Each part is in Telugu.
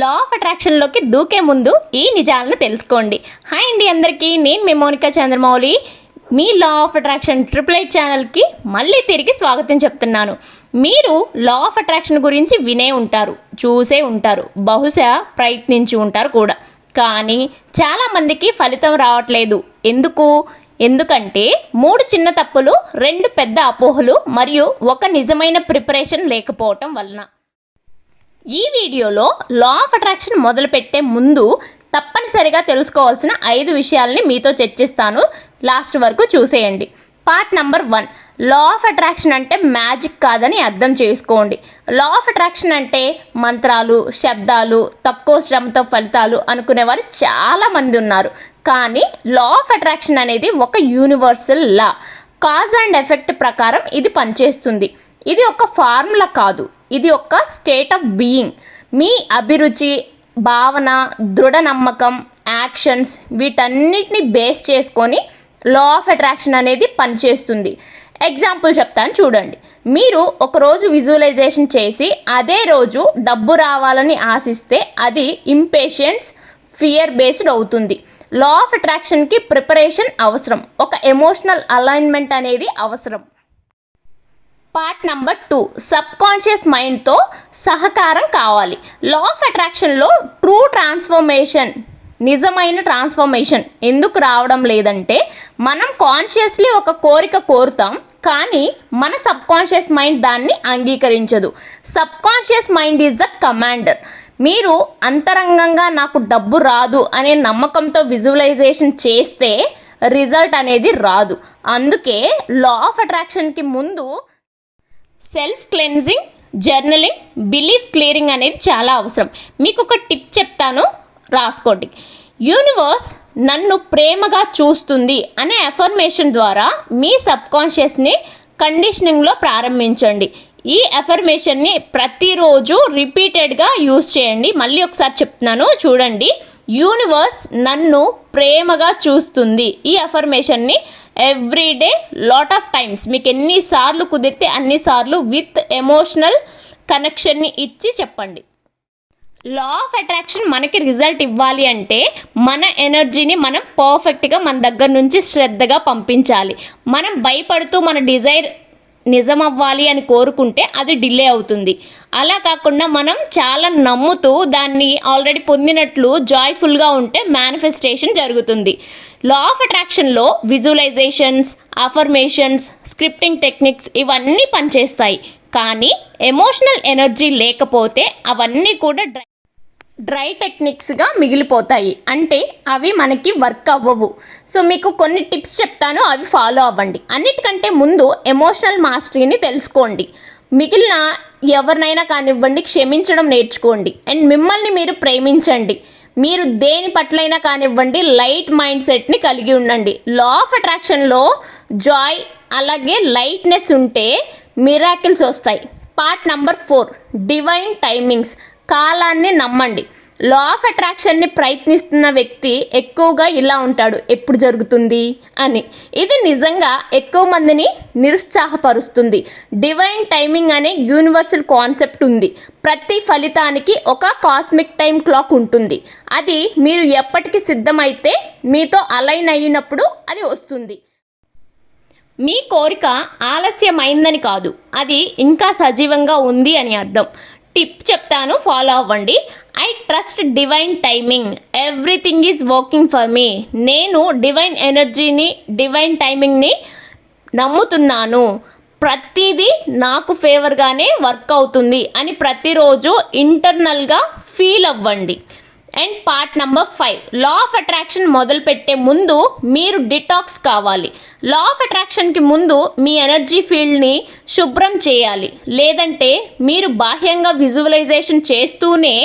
లా ఆఫ్ అట్రాక్షన్లోకి దూకే ముందు ఈ నిజాలను తెలుసుకోండి. హాయ్ అండి అందరికీ నేను మెమోనికా చంద్రమౌళి. మీ law of attraction triple eight ఛానల్కి మళ్ళీ తిరిగి స్వాగతం చెప్తున్నాను. మీరు లా ఆఫ్ అట్రాక్షన్ గురించి వినే ఉంటారు చూసే ఉంటారు బహుశా ప్రయత్నించి ఉంటారు కూడా. కానీ చాలామందికి ఫలితం రావట్లేదు. ఎందుకు? ఎందుకంటే మూడు చిన్న తప్పులు రెండు పెద్ద అపోహలు మరియు ఒక నిజమైన ప్రిపరేషన్ లేకపోవటం వలన. ఈ వీడియోలో లా ఆఫ్ అట్రాక్షన్ మొదలుపెట్టే ముందు తప్పనిసరిగా తెలుసుకోవాల్సిన ఐదు విషయాల్ని మీతో చర్చిస్తాను. లాస్ట్ వరకు చూసేయండి. Part number one. Law of attraction అంటే మ్యాజిక్ కాదని అర్థం చేసుకోండి. లా ఆఫ్ అట్రాక్షన్ అంటే మంత్రాలు శబ్దాలు తక్కువ శ్రమతో ఫలితాలు అనుకునేవారు చాలామంది ఉన్నారు. కానీ లా ఆఫ్ అట్రాక్షన్ అనేది ఒక universal law cause and effect ప్రకారం ఇది పనిచేస్తుంది. ఇది ఒక ఫార్ములా కాదు. ఇది ఒక స్టేట్ ఆఫ్ బీయింగ్ మీ అభిరుచి భావన దృఢ నమ్మకం యాక్షన్స్ వీటన్నిటిని బేస్ చేసుకొని లా ఆఫ్ అట్రాక్షన్ అనేది పనిచేస్తుంది. ఎగ్జాంపుల్ చెప్తాను చూడండి. మీరు ఒకరోజు విజువలైజేషన్ చేసి అదే రోజు డబ్బు రావాలని ఆశిస్తే అది ఇంపేషెన్స్ ఫియర్ బేస్డ్ అవుతుంది. లా ఆఫ్ అట్రాక్షన్కి ప్రిపరేషన్ అవసరం. ఒక ఎమోషనల్ అలైన్మెంట్ అనేది అవసరం. Part number two. Sub conscious మైండ్తో సహకారం కావాలి. లా ఆఫ్ అట్రాక్షన్లో ట్రూ ట్రాన్స్ఫర్మేషన్ నిజమైన ట్రాన్స్ఫర్మేషన్ ఎందుకు రావడం లేదంటే మనం కాన్షియస్లీ ఒక కోరిక కోరుతాం కానీ మన సబ్ కాన్షియస్ మైండ్ దాన్ని అంగీకరించదు. Subconscious mind is the commander. మీరు అంతరంగంగా నాకు డబ్బు రాదు అనే నమ్మకంతో విజువలైజేషన్ చేస్తే రిజల్ట్ అనేది రాదు. అందుకే లా ఆఫ్ అట్రాక్షన్కి ముందు self cleansing journaling belief clearing అనేది చాలా అవసరం. మీకు ఒక టిప్ చెప్తాను రాసుకోండి. యూనివర్స్ నన్ను ప్రేమగా చూస్తుంది అనే అఫర్మేషన్ ద్వారా మీ సబ్కాన్షియస్ని కండిషనింగ్లో ప్రారంభించండి. ఈ అఫర్మేషన్ని ప్రతిరోజు రిపీటెడ్గా యూస్ చేయండి. మళ్ళీ ఒకసారి చెప్తున్నాను చూడండి. యూనివర్స్ నన్ను ప్రేమగా చూస్తుంది. ఈ అఫర్మేషన్ని ఎవ్రీడే లాట్ ఆఫ్ టైమ్స్ మీకు ఎన్నిసార్లు కుదిరితే అన్నిసార్లు విత్ ఎమోషనల్ కనెక్షన్ని ఇచ్చి చెప్పండి. లా ఆఫ్ అట్రాక్షన్ మనకి రిజల్ట్ ఇవ్వాలి అంటే మన ఎనర్జీని మనం పర్ఫెక్ట్గా మన దగ్గర నుంచి శ్రద్ధగా పంపించాలి. మనం భయపడుతూ మన డిజైర్ నిజం అవ్వాలి అని కోరుకుంటే అది డిలే అవుతుంది. అలా కాకుండా మనం చాలా నమ్ముతూ దాన్ని ఆల్రెడీ పొందినట్లు జాయ్ఫుల్గా ఉంటే మేనిఫెస్టేషన్ జరుగుతుంది. లా ఆఫ్ అట్రాక్షన్లో విజువలైజేషన్స్ అఫర్మేషన్స్ స్క్రిప్టింగ్ టెక్నిక్స్ ఇవన్నీ పనిచేస్తాయి. కానీ ఎమోషనల్ ఎనర్జీ లేకపోతే అవన్నీ కూడా డ్రై టెక్నిక్స్గా మిగిలిపోతాయి. అంటే అవి మనకి వర్క్ అవ్వవు. సో మీకు కొన్ని టిప్స్ చెప్తాను అవి ఫాలో అవ్వండి. అన్నిటికంటే ముందు ఎమోషనల్ మాస్టరీని తెలుసుకోండి. మిగిలిన ఎవరినైనా కానివ్వండి క్షమించడం నేర్చుకోండి. అండ్ మిమ్మల్ని మీరు ప్రేమించండి. మీరు దేని పట్లైనా కానివ్వండి లైట్ మైండ్ సెట్ని కలిగి ఉండండి. లా ఆఫ్ అట్రాక్షన్లో జాయ్ అలాగే లైట్నెస్ ఉంటే మిరాకిల్స్ వస్తాయి. Part number four divine timings. కాలాన్ని నమ్మండి. లా ఆఫ్ అట్రాక్షన్ని ప్రయత్నిస్తున్న వ్యక్తి ఎక్కువగా ఇలా ఉంటాడు. ఎప్పుడు జరుగుతుంది? అని. ఇది నిజంగా ఎక్కువ మందిని నిరుత్సాహపరుస్తుంది. డివైన్ టైమింగ్ అనే యూనివర్సల్ కాన్సెప్ట్ ఉంది. ప్రతి ఫలితానికి ఒక కాస్మిక్ టైం క్లాక్ ఉంటుంది. అది మీరు ఎప్పటికి సిద్ధమైతే మీతో అలైన్ అయినప్పుడు అది వస్తుంది. మీ కోరిక ఆలస్యమైందని కాదు. అది ఇంకా సజీవంగా ఉంది అని అర్థం. టిప్ చెప్తాను ఫాలో అవ్వండి. I trust divine timing. Everything is working for me. నేను డివైన్ ఎనర్జీని డివైన్ టైమింగ్ని నమ్ముతున్నాను. ప్రతిదీ నాకు ఫేవర్గానే వర్క్ అవుతుంది అని ప్రతిరోజు ఇంటర్నల్గా ఫీల్ అవ్వండి. And part number five. Law of attraction మొదలుపెట్టే ముందు మీరు డిటాక్స్ కావాలి. లా ఆఫ్ అట్రాక్షన్కి ముందు మీ ఎనర్జీ ఫీల్డ్ని శుభ్రం చేయాలి. లేదంటే మీరు బాహ్యంగా విజువలైజేషన్ చేస్తూనే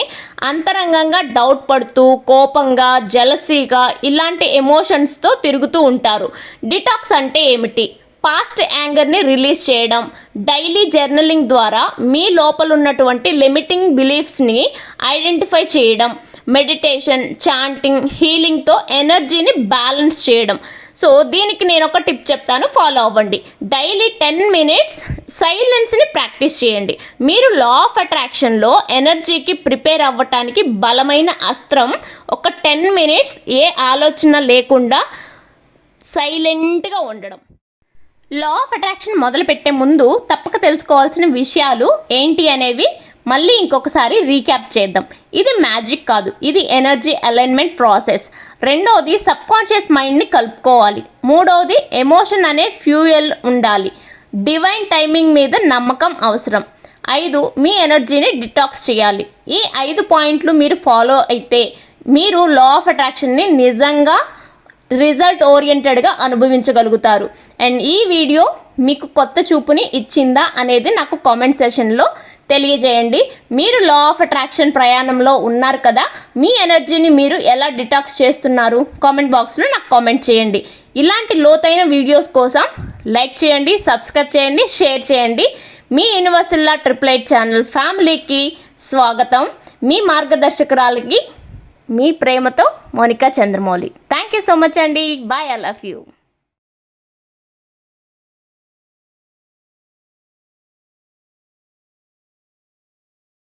అంతరంగంగా డౌట్ పడుతూ కోపంగా జలసీగా ఇలాంటి ఎమోషన్స్తో తిరుగుతూ ఉంటారు. డిటాక్స్ అంటే ఏమిటి? పాస్ట్ యాంగర్ని రిలీజ్ చేయడం. డైలీ జర్నలింగ్ ద్వారా మీ లోపల ఉన్నటువంటి లిమిటింగ్ బిలీఫ్స్ని ఐడెంటిఫై చేయడం. మెడిటేషన్ చాంటింగ్ హీలింగ్తో ఎనర్జీని బ్యాలెన్స్ చేయడం. సో దీనికి నేను ఒక టిప్ చెప్తాను. ఫాలో అవ్వండి. డైలీ టెన్ మినిట్స్ సైలెన్స్ని ప్రాక్టీస్ చేయండి. మీరు లా ఆఫ్ అట్రాక్షన్లో ఎనర్జీకి ప్రిపేర్ అవ్వటానికి బలమైన అస్త్రం ఒక టెన్ మినిట్స్ ఏ ఆలోచన లేకుండా సైలెంట్గా ఉండడం. లా ఆఫ్ అట్రాక్షన్ మొదలుపెట్టే ముందు తప్పక తెలుసుకోవాల్సిన విషయాలు ఏంటి అనేవి మళ్ళీ ఇంకొకసారి రీక్యాప్ చేద్దాం. ఇది మ్యాజిక్ కాదు. ఇది ఎనర్జీ అలైన్మెంట్ ప్రాసెస్ రెండవది సబ్కాన్షియస్ మైండ్ని కలుపుకోవాలి. మూడవది ఎమోషన్ అనే ఫ్యూయల్ ఉండాలి. డివైన్ టైమింగ్ మీద నమ్మకం అవసరం. ఐదు మీ ఎనర్జీని డిటాక్స్ చేయాలి. ఈ ఐదు పాయింట్లు మీరు ఫాలో అయితే మీరు లా ఆఫ్ అట్రాక్షన్ని నిజంగా రిజల్ట్ ఓరియంటెడ్గా అనుభవించగలుగుతారు. అండ్ ఈ వీడియో మీకు కొత్త చూపుని ఇచ్చిందా అనేది నాకు కామెంట్ సెషన్లో తెలియజేయండి. మీరు లా ఆఫ్ అట్రాక్షన్ ప్రయాణంలో ఉన్నారు కదా మీ ఎనర్జీని మీరు ఎలా డిటాక్స్ చేస్తున్నారు? కామెంట్ బాక్స్లో నాకు కామెంట్ చేయండి. ఇలాంటి లోతైన వీడియోస్ కోసం లైక్ చేయండి సబ్స్క్రైబ్ చేయండి షేర్ చేయండి. మీ universal law triple eight channel ఫ్యామిలీకి స్వాగతం. మీ మార్గదర్శకురాలకి మీ ప్రేమతో Monika Chandramouli. Thank you so much అండి. Bye I love you